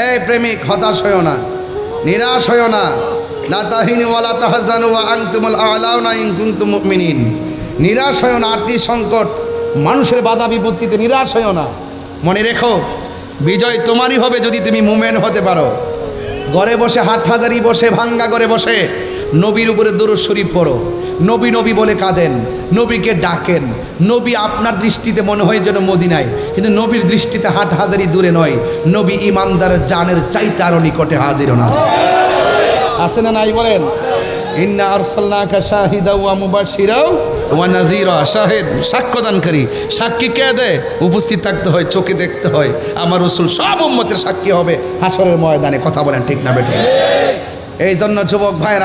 এই প্রেমিক, হতাশ হইও না, নিরাশ হইও না। নিরাশ হইও না, আর্থিক সংকট, মানুষের বাধা বিপত্তিতে নিরাশ হইও না। মনে রেখো, বিজয় তোমারই হবে যদি তুমি মুমেন হতে পারো। ঘরে বসে, হাট হাজারি বসে, ভাঙ্গা করে বসে, নবীর উপরে দরুদ শরীফ পড়ো। নবী নবী বলে কাঁদেন। নবীকে ডাকেন। নবী আপনার দৃষ্টিতে মনে হয় যেন মদিনায়, কিন্তু নবীর দৃষ্টিতে হাট হাজারি দূরে নয়। নবী ইমানদার জানের চাইতে আরও নিকটে হাজির না। আছে না নাই বলেন? ইন্না সাক্ষী কে উপস্থিত থাকতে হয়, চোখে দেখতে হয়। আমার সাক্ষী হবে। ময়দানে কথা বলেন ঠিক না এই জন্য যুবক ভাইয়ের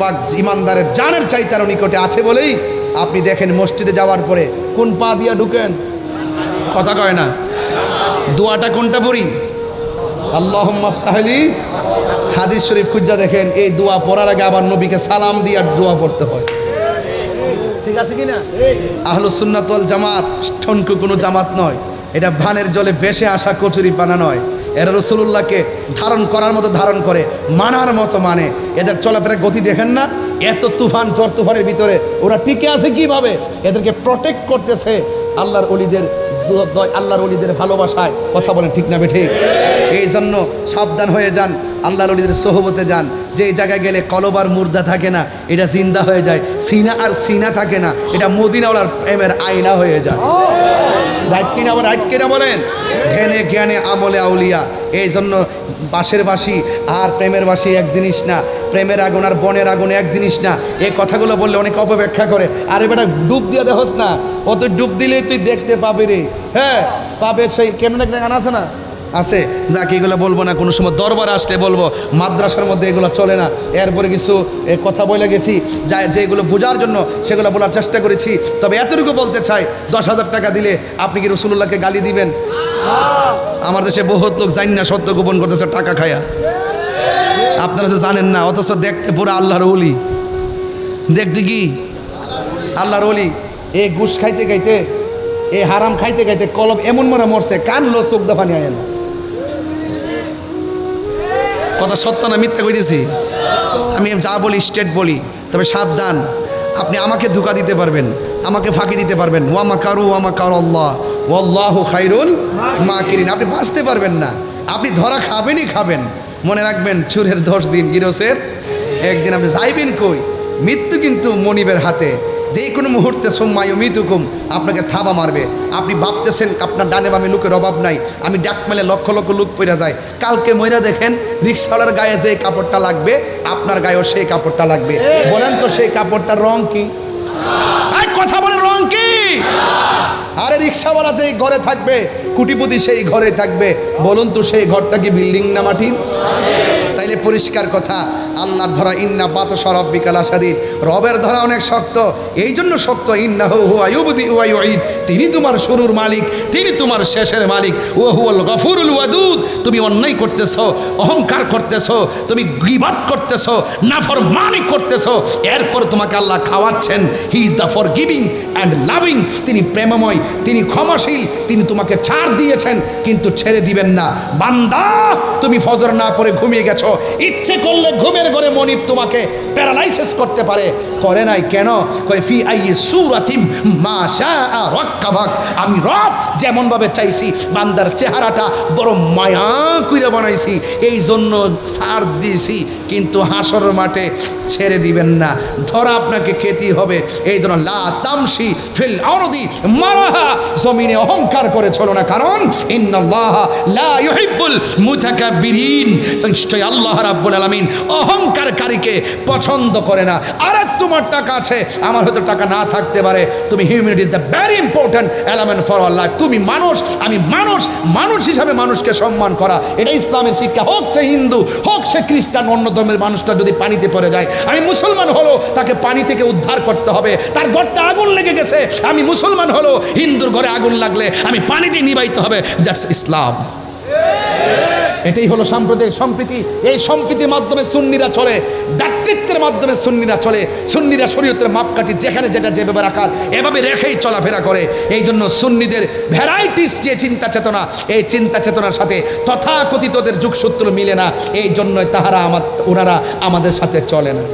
পাক ইমানদারের জানের চাইতার নিকটে আছে বলেই আপনি দেখেন মসজিদে যাওয়ার পরে কোন পা দিয়া ঢুকেন? কথা কয় না। দোয়াটা কোনটা পড়ি? আল্লাহ মাফতাহলি হাদিস শরীফ খুঁজা দেখেন এই দোয়া পড়ার আগে আবার নবীকে সালাম দিয়ে আর দোয়া পড়তে হয়। ঠিক আছে কি না আহলু জামাত ঠনকু কোনো জামাত নয়। এটা ভানের জলে ভেসে আসা কচুরি পানা নয়। এরা রসুল্লাহকে ধারণ করার মতো ধারণ করে, মানার মতো মানে। এদের চলাফেরা গতি দেখেন না, এত তুফান, ঝড় তুফানের ভিতরে ওরা টিকে আছে কীভাবে? এদেরকে প্রটেক্ট করতেছে আল্লাহর অলিদের আল্লাহর অলিদের ভালোবাসায়। কথা বলে ঠিক না বেঠিক এই জন্য সাবধান হয়ে যান, আল্লাহর অলিদের সোহবতে যান। যে জায়গায় গেলে কলবার মুর্দা থাকে না, এটা জিন্দা হয়ে যায়। সিনা আর সিনা থাকে না, এটা মদিনাওয়ালার প্রেমের আয়না হয়ে যায়। রাইট কিনা রাইট কিনা বলেন? ধ্যানে জ্ঞানে আমলে আউলিয়া। এই জন্য বাঁশের বাসি আর প্রেমের বাসি এক জিনিস না। প্রেমের আগুন আর বনের আগুন এক জিনিস না। এই কথাগুলো বললে অনেক অপব্যাখ্যা করে। আরে বেটা, ডুব দিয়ে দেখোস না। ও তুই ডুব দিলেই তুই দেখতে পাবি রে। হ্যাঁ পাবে সেই, কেমন একটা গান আছে না? আছে? যাকে, এগুলো বলব না, কোনো সময় দরবার আসলে বলব। মাদ্রাসার মধ্যে এগুলো চলে না। এরপরে কিছু কথা বলে গেছি। যা, যেগুলো বোঝার জন্য সেগুলো বলার চেষ্টা করেছি। তবে এতটুকু বলতে চাই, দশ হাজার টাকা দিলে আপনি কি রসুল্লাহকে গালি দিবেন? আমার দেশে বহুত লোক জানি না, সত্য গোপন করতেছে, টাকা খায়া। আপনারা তো জানেন না, অথচ দেখতে পুরো আল্লাহর অলি দেখতে কি? আল্লাহর অলি এ ঘুষ খাইতে খাইতে, এ হারাম খাইতে খাইতে কলম এমন মনে মরছে, কান লো চোখ দাফানি আয় কথা সত্য না মিথ্যা কইতেছি? আমি যা বলি স্টেট বলি, তবে সাবধান। আপনি আমাকে ধোকা দিতে পারবেন, আমাকে ফাঁকি দিতে পারবেন। ওয়ামা কারু ওয়ামা কার আল্লাহ। ওয়াল্লাহ খাইরুল মা কিরিন আপনি বাঁচতে পারবেন না। আপনি ধরা খাবেনই খাবেন। মনে রাখবেন, চুরের দশ দিন গিরসের। একদিন আপনি যাইবেন কই? মৃত্যু কিন্তু মনিবের হাতে। যে কোনো মুহূর্তে সোম্মায় হুকুম আপনাকে থাবা মারবে। আপনি ভাবতেছেন আপনার ডানে বামে লোকের অভাব নাই। আমি ডাক মেলে লক্ষ লক্ষ লোক পইরা যায়। কালকে মহিলা দেখেন রিক্সাওয়ালার গায়ে যে কাপড়টা লাগবে, আপনার গায়েও সেই কাপড়টা লাগবে। বলেন তো সেই কাপড়টার রং কি? কথা বলে রং কি? আরে রিক্সাওয়ালা যেই ঘরে থাকবে, কুটিপতি সেই ঘরে থাকবে। বলুন তো সেই ঘরটা কি বিল্ডিং না মাটির? তাইলে পরিষ্কার কথা, আল্লাহর ধরা ইন্না পাত সরব বিকাল আসাদিদ রবের ধরা অনেক শক্ত এই জন্য শক্ত ইন্না হু হু আয়ুবদি ওয়াই তিনি তোমার শুরুর মালিক তিনি তোমার শেষের মালিক। ও হুয়াল গফুরুল ওয়াদুদ। তুমি অন্যায় করতেছো, অহংকার করতেছো, তুমি গিবাত করতেছো, নাফরমানি করতেছো। এরপর তোমাকে আল্লাহ খাওয়াচ্ছেন। He is the forgiving and loving তিনি প্রেমময়, তিনি ক্ষমাশীল, তিনি তোমাকে ছাড় দিয়েছেন, কিন্তু ছেড়ে দিবেন না। বান্দা, তুমি ফজর না পরে ঘুমিয়ে গেছো। ইচ্ছে করলে ঘুমের ঘরে মনিব তোমাকে প্যারালাইসিস করতে পারে। করে নাই কেন? কয়, ফি আই সুরাতিম মা শাআ রাক্কাবাক। আমি রব যেমন ভাবে চাইছি, বান্দার চেহারাটা বড় মায়া কইরা বানাইছি এই জন্য ছাড় দিয়েছি কিন্তু হাসর মাঠে ছেড়ে দিবেন না। ধরা আপনাকে খেতে হবে এই জন্য লা তামসি ফিল আরদি মারাহা। জমিনে অহংকার করে চলো না, কারণ ইন্নাল্লাহ লা ইউহিব্বুল মুতাকাব্বিরিন। নিশ্চয় আল্লাহ রাব্বুল আলামিন অহংকারকারীকে পছন্দ করে না। আর তোমার টাকা আছে, আমার হয়তো টাকা না থাকতে পারে। তুমি humanity is the very important element for Allah তুমি মানুষ, আমি মানুষ মানুষ হিসাবে মানুষকে সম্মান করা। এটা ইসলামের শিক্ষা। হোক সে হিন্দু, হোক সে খ্রিস্টান, অন্য ধর্মের মানুষটা যদি পানিতে পড়ে যায়, আমি মুসলমান হলো তাকে পানি থেকে উদ্ধার করতে হবে। তার ঘরটা আগুন লেগে গেছে। আমি মুসলমান হলো হিন্দুর ঘরে আগুন লাগলে আমি পানি দিয়ে নিবাইতে হবে। দ্যাটস ইসলাম এটাই হলো সাম্প্রদায়িক সম্প্রীতি। এই সম্প্রীতির মাধ্যমে সুন্নিরা চলে, ব্যক্তিত্বের মাধ্যমে সুন্নিরা চলে, সুন্নিরা শরীয়তের মাপকাঠি যেখানে যেটা যেভাবে রাখার, এভাবে রেখেই চলাফেরা করে। এই জন্য সুন্নিদের ভ্যারাইটিস যে চিন্তা চেতনা, এই চিন্তা চেতনার সাথে তথাকথিতদের যুগসূত্র মিলে না। এই জন্যই তাহারা আমার, ওনারা আমাদের সাথে চলে না।